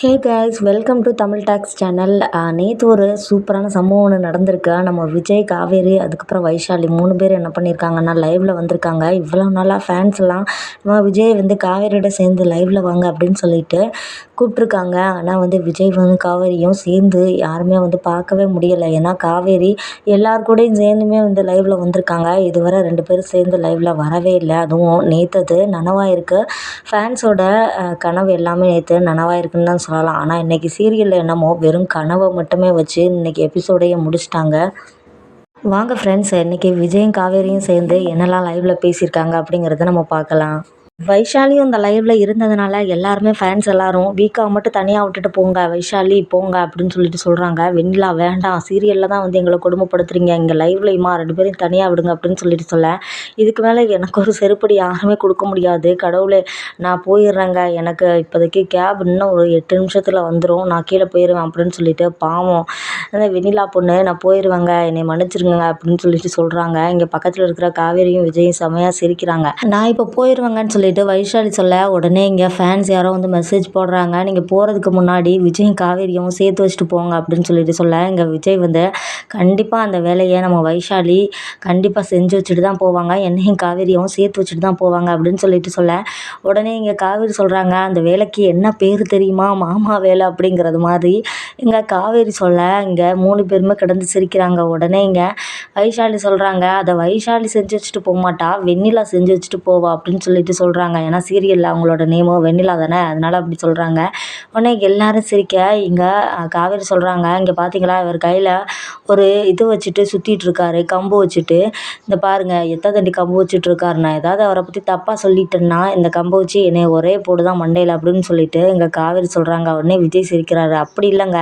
Hey guys welcome to Tamil talks channel நேற்று ஒரு சூப்பரான சம்பவம் ஒன்று நடந்திருக்கு. நம்ம விஜய் காவேரி அதுக்கப்புறம் வைஷாலி மூணு பேர் என்ன பண்ணியிருக்காங்கன்னா லைவில் வந்திருக்காங்க. இவ்வளோ நாளாக ஃபேன்ஸ் எல்லாம் நம்ம விஜய் வந்து காவேரியோட சேர்ந்து லைவில் வாங்க அப்படின்னு சொல்லிட்டு கூப்பிட்ருக்காங்க ஆனால் வந்து விஜய் வந்து காவேரியும் சேர்ந்து யாருமே வந்து பார்க்கவே முடியலை. ஏன்னா காவேரி எல்லார் கூடயும் சேர்ந்துமே வந்து லைவில் வந்திருக்காங்க. இதுவரை ரெண்டு பேரும் சேர்ந்து லைவில் வரவே இல்லை. அதுவும் நேற்று அது நனவாயிருக்கு. ஃபேன்ஸோட கனவு எல்லாமே நேற்று நனவாயிருக்குன்னு தான் சொல்லலாம் ஆனால் இன்றைக்கி சீரியலில் என்னமோ வெறும் கனவை மட்டுமே வச்சு இன்றைக்கி எபிசோடையே முடிச்சிட்டாங்க. வாங்க ஃப்ரெண்ட்ஸ் இன்றைக்கி விஜயும் காவேரியும் சேர்ந்து என்னெல்லாம் லைவில் பேசியிருக்காங்க அப்படிங்கிறத நம்ம பார்க்கலாம். வைஷாலியும் இந்த லைவில் இருந்ததுனால எல்லாருமே ஃபேன்ஸ் எல்லாரும் வீக்காக மட்டும் தனியாக விட்டுட்டு போங்க வைஷாலி போங்க அப்படின்னு சொல்லிட்டு சொல்கிறாங்க வெண்ணிலா வேண்டாம். சீரியலில் தான் வந்து எங்களை கொடுமைப்படுத்துறீங்க. இங்கே லைவ்லையுமா ரெண்டு பேரும் தனியாக விடுங்க அப்படின்னு சொல்லிட்டு சொல்ல. இதுக்கு மேலே எனக்கு ஒரு செருப்படி யாருமே கொடுக்க முடியாது. கடவுளே நான் போயிடுறேங்க. எனக்கு இப்போதைக்கு கேப் இன்னும் ஒரு எட்டு நிமிஷத்தில் வந்துடும் நான் கீழே போயிடுவேன் அப்படின்னு சொல்லிட்டு பாவம். அந்த வெண்ணிலா பொண்ணு நான் போயிடுவேங்க என்னை மன்னிச்சிருங்க அப்படின்னு சொல்லிட்டு சொல்கிறாங்க இங்கே பக்கத்தில் இருக்கிற காவேரியும் விஜயும் செமையாக சிரிக்கிறாங்க. நான் இப்போ போயிடுவேங்கன்னு சொல்லி சொல்லிட்டு வைஷாலி சொல்ல உடனே இங்கே ஃபேன்ஸ் யாரோ வந்து மெசேஜ் போடுறாங்க. நீங்கள் போகிறதுக்கு முன்னாடி விஜயும் காவேரியும் சேர்த்து வச்சுட்டு போங்க அப்படின்னு சொல்லிட்டு சொல்ல. இங்கே விஜய் வந்து கண்டிப்பாக அந்த வேலையை நம்ம வைஷாலி கண்டிப்பாக செஞ்சு வச்சுட்டு தான் போவாங்க. என்னையும் காவேரியும் சேர்த்து வச்சுட்டு தான் போவாங்க அப்படின்னு சொல்லிட்டு சொல்ல. உடனே இங்கே காவேரி சொல்கிறாங்க அந்த வேலைக்கு என்ன பேர் தெரியுமா? மாமா வேலை அப்படிங்கிறது மாதிரி. இங்கே காவேரி சொல்ல இங்கே மூணு பேருமே கிடந்து சிரிக்கிறாங்க. உடனே இங்கே வைஷாலி சொல்கிறாங்க அதை வைஷாலி செஞ்சு வச்சுட்டு போக மாட்டா வெண்ணிலா செஞ்சு வச்சுட்டு போவா அப்படின்னு சொல்லிட்டு சொல்கிறாங்க சொல்கிறாங்க ஏன்னா சீரியலில் அவங்களோட நேமும் வெண்ணிலா தானே? அதனால் அப்படி சொல்கிறாங்க உடனே எல்லோரும் சிரிக்க இங்கே காவேரி சொல்கிறாங்க இங்கே பார்த்தீங்களா இவர் கையில் ஒரு இது வச்சுட்டு சுற்றிட்டுருக்காரு கம்பு வச்சுட்டு. இந்த பாருங்கள் எத்தனை தண்டி கம்பு வச்சுட்ருக்காரு நான் ஏதாவது அவரை பற்றி தப்பாக சொல்லிட்டேன்னா இந்த கம்பை வச்சு என்னை ஒரே போடு தான் மண்டையில் அப்படின்னு சொல்லிட்டு இங்கே காவேரி சொல்கிறாங்க உடனே விஜய் சிரிக்கிறாரு. அப்படி இல்லைங்க.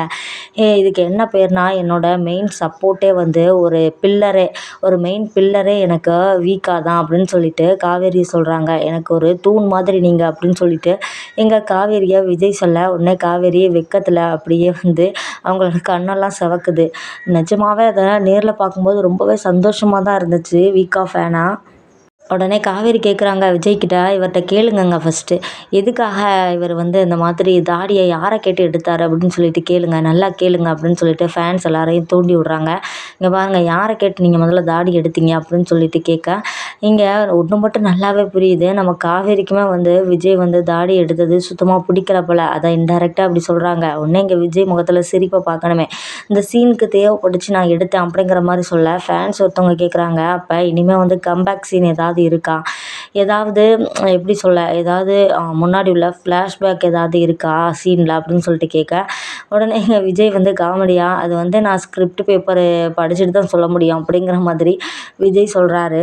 ஏ இதுக்கு என்ன பேர்னா என்னோட மெயின் சப்போர்ட்டே வந்து ஒரு பில்லரே ஒரு மெயின் பில்லரே எனக்கு வீக்காக தான் அப்படின்னு சொல்லிட்டு காவேரி சொல்கிறாங்க எனக்கு ஒரு தூண் மாதிரி நீங்கள் அப்படின்னு சொல்லிட்டு எங்கள் காவேரியை விஜய் சொல்ல உடனே காவேரி வெக்கத்தில் அப்படியே வந்து அவங்களோட கண்ணெல்லாம் சிவக்குது. நிஜமாவே அதை நேரில் பார்க்கும்போது ரொம்பவே சந்தோஷமாக தான் இருந்துச்சு வீக்கா ஃபேனாக உடனே காவேரி கேட்குறாங்க விஜய்கிட்ட இவர்கிட்ட கேளுங்கங்க ஃபஸ்ட்டு எதுக்காக இவர் வந்து இந்த மாதிரி தாடியை யாரை கேட்டு எடுத்தார் அப்படின்னு சொல்லிட்டு கேளுங்க நல்லா கேளுங்க அப்படின்னு சொல்லிட்டு ஃபேன்ஸ் எல்லாரையும் தூண்டி விட்றாங்க. இங்கே பாருங்கள் யாரை கேட்டு நீங்கள் முதல்ல தாடி எடுத்தீங்க? அப்படின்னு சொல்லிட்டு கேட்க இங்கே ஒன்று மட்டும் நல்லாவே புரியுது. நம்ம காவேரிக்குமே வந்து விஜய் வந்து தாடி எடுத்தது சுத்தமாக பிடிக்கல போல். அதை இன்டெரக்டாக அப்படி சொல்கிறாங்க உடனே இங்கே விஜய் முகத்தில் சிரிப்பை பார்க்கணுமே. இந்த சீனுக்கு தேவைப்பட்டுச்சு நான் எடுத்தேன் அப்படிங்கிற மாதிரி சொல்ல ஃபேன்ஸ் ஒருத்தவங்க கேட்குறாங்க அப்போ இனிமேல் வந்து கம்பேக் சீன் ஏதாவது ஏதாவது இருக்கா? ஏதாவது எப்படி சொல்ல ஏதாவது முன்னாடி உள்ள ஃப்ளாஷ்பேக் ஏதாவது இருக்கா? சீனில் அப்படின்னு சொல்லிட்டு கேட்க உடனே எங்கள் விஜய் வந்து காமெடியாக அது வந்து நான் ஸ்கிரிப்ட் பேப்பரு படிச்சுட்டு தான் சொல்ல முடியும் அப்படிங்கிற மாதிரி விஜய் சொல்கிறாரு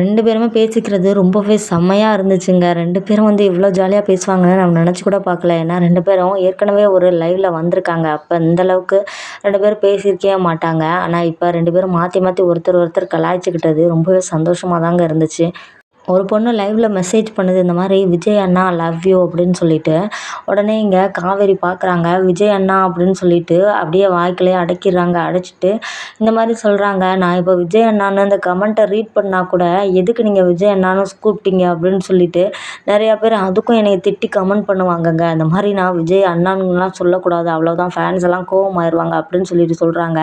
ரெண்டு பேருமே பேசிக்கிறது ரொம்பவே செம்மையாக இருந்துச்சுங்க. ரெண்டு பேரும் வந்து இவ்வளோ ஜாலியாக பேசுவாங்கன்னு நம்ம நினச்சி கூட பார்க்கல. ஏன்னா ரெண்டு பேரும் ஏற்கனவே ஒரு லைவில் வந்திருக்காங்க. அப்போ இந்தளவுக்கு ரெண்டு பேரும் பேசியிருக்கவே மாட்டாங்க. ஆனால் இப்போ ரெண்டு பேரும் மாற்றி மாற்றி ஒருத்தர் ஒருத்தர் கலாய்ச்சிக்கிட்டது ரொம்பவே சந்தோஷமாக தாங்க இருந்துச்சு. ஒரு பொண்ணு லைவ்ல மெசேஜ் பண்ணுது இந்த மாதிரி விஜய் அண்ணா லவ் யூ அப்படின்னு சொல்லிட்டு உடனே இங்கே காவேரி பார்க்குறாங்க விஜய் அண்ணா அப்படின்னு சொல்லிட்டு அப்படியே வாய்க்கிலே அடக்கிடுறாங்க அடைச்சிட்டு இந்த மாதிரி சொல்கிறாங்க நான் இப்போ விஜய் அண்ணான்னு அந்த கமெண்ட்டை ரீட் பண்ணால் கூட எதுக்கு நீங்கள் விஜய் அண்ணான்னு கூப்பிட்டீங்க? அப்படின்னு சொல்லிட்டு நிறையா பேர் அதுக்கும் என்னை திட்டி கமெண்ட் பண்ணுவாங்கங்க. அந்த மாதிரி நான் விஜய் அண்ணான்னுலாம் சொல்லக்கூடாது அவ்வளோதான் ஃபேன்ஸ் எல்லாம் கோவமாயிருவாங்க அப்படின்னு சொல்லிட்டு சொல்கிறாங்க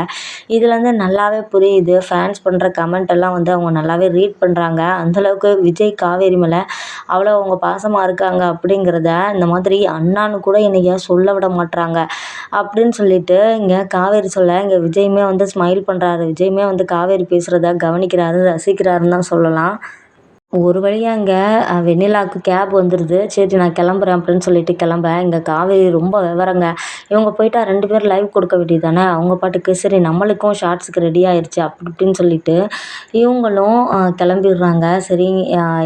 இதுலேருந்து நல்லாவே புரியுது ஃபேன்ஸ் பண்ணுற கமெண்ட் எல்லாம் வந்து அவங்க நல்லாவே ரீட் பண்ணுறாங்க அந்தளவுக்கு விஜய் காவேரி மேலே அவ்வளோ அவங்க பாசமாக இருக்காங்க அப்படிங்கிறத இந்த மாதிரி அண்ணான்னு கூட என்னை சொல்ல விட மாட்டுறாங்க அப்படின்னு சொல்லிட்டு இங்கே காவேரி சொல்ல இங்கே விஜயுமே வந்து ஸ்மைல் பண்ணுறாரு விஜயுமே வந்து காவேரி பேசுகிறத கவனிக்கிறாரு ரசிக்கிறாருன்னு தான் சொல்லலாம். ஒரு வழியாக இங்கே வெண்ணிலாவுக்கு கேப் வந்துடுது சரி நான் கிளம்புறேன் அப்படின்னு சொல்லிட்டு கிளம்ப இங்கே காவேரி ரொம்ப விவரங்க. இவங்க போயிட்டா ரெண்டு பேர் லைவ் கொடுக்க வேண்டியது தானே அவங்க பாட்டுக்கு சரி நம்மளுக்கும் ஷார்ட்ஸுக்கு ரெடி ஆயிடுச்சு அப்படி இப்படின்னு சொல்லிட்டு இவங்களும் கிளம்பிடுறாங்க. சரி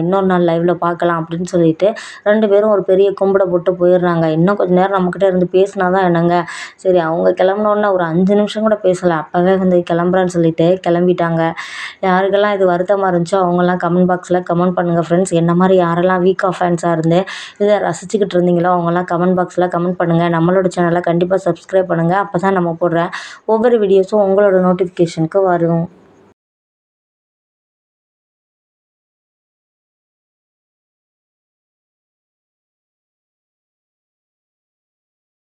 இன்னொரு நாள் லைவில் பார்க்கலாம் அப்படின்னு சொல்லிட்டு ரெண்டு பேரும் ஒரு பெரிய கும்பிட போட்டு போயிடுறாங்க. இன்னும் கொஞ்சம் நேரம் நம்மக்கிட்ட இருந்து பேசினா தான் என்னங்க? சரி அவங்க கிளம்பினோடனே ஒரு அஞ்சு நிமிஷம் கூட பேசலை. அப்போவே வந்து கிளம்புறேன்னு சொல்லிட்டு கிளம்பிட்டாங்க. யாருக்கெல்லாம் இது வருத்தமாக இருந்துச்சோ அவங்கெல்லாம் கமெண்ட் பாக்ஸில் கமெண்ட் பண்ணுங்கள் ஃப்ரெண்ட்ஸ் என்ன மாதிரி யாரெல்லாம் வீக் ஆஃப் ஃபேன்ஸாக இருந்து இதை ரசிச்சுக்கிட்டு இருந்தீங்களோ அவங்கெல்லாம் கமெண்ட் பாக்ஸில் கமெண்ட் பண்ணுங்கள் நம்மளோட சேனலை கண்டிப்பாக சப்ஸ்கிரைப் பண்ணுங்கள் அப்போ தான் நம்ம போடுற ஒவ்வொரு வீடியோஸும் உங்களோட நோட்டிஃபிகேஷனுக்கு வரும்.